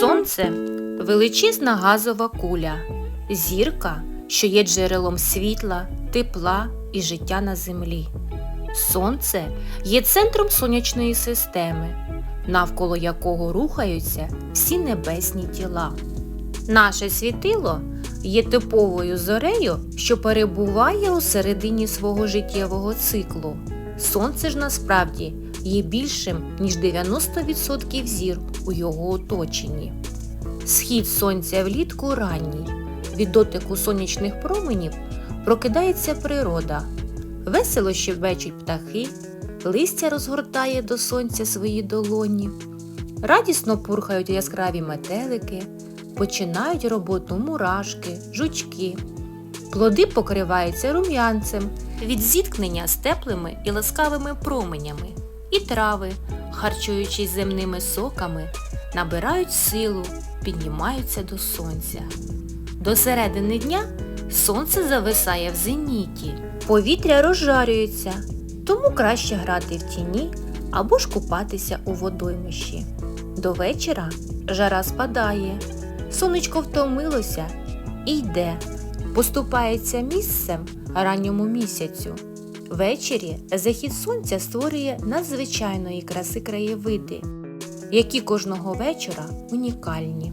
Сонце величезна газова куля, зірка, що є джерелом світла, тепла і життя на землі. Сонце є центром сонячної системи, навколо якого рухаються всі небесні тіла. Наше світило є типовою зорею, що перебуває у середині свого життєвого циклу. Сонце ж насправді є більшим, ніж 90% зір у його оточенні. Схід сонця влітку ранній. Від дотику сонячних променів прокидається природа. Весело щебечуть птахи, листя розгортає до сонця свої долоні. Радісно пурхають яскраві метелики, починають роботу мурашки, жучки. Плоди покриваються рум'янцем від зіткнення з теплими і ласкавими променями, і трави, харчуючись земними соками, набирають силу, піднімаються до сонця. До середини дня сонце зависає в зеніті, повітря розжарюється, тому краще грати в тіні або ж купатися у водоймищі. До вечора жара спадає, сонечко втомилося і йде, поступається місцем ранньому місяцю. Ввечері захід сонця створює надзвичайної краси краєвиди, які кожного вечора унікальні.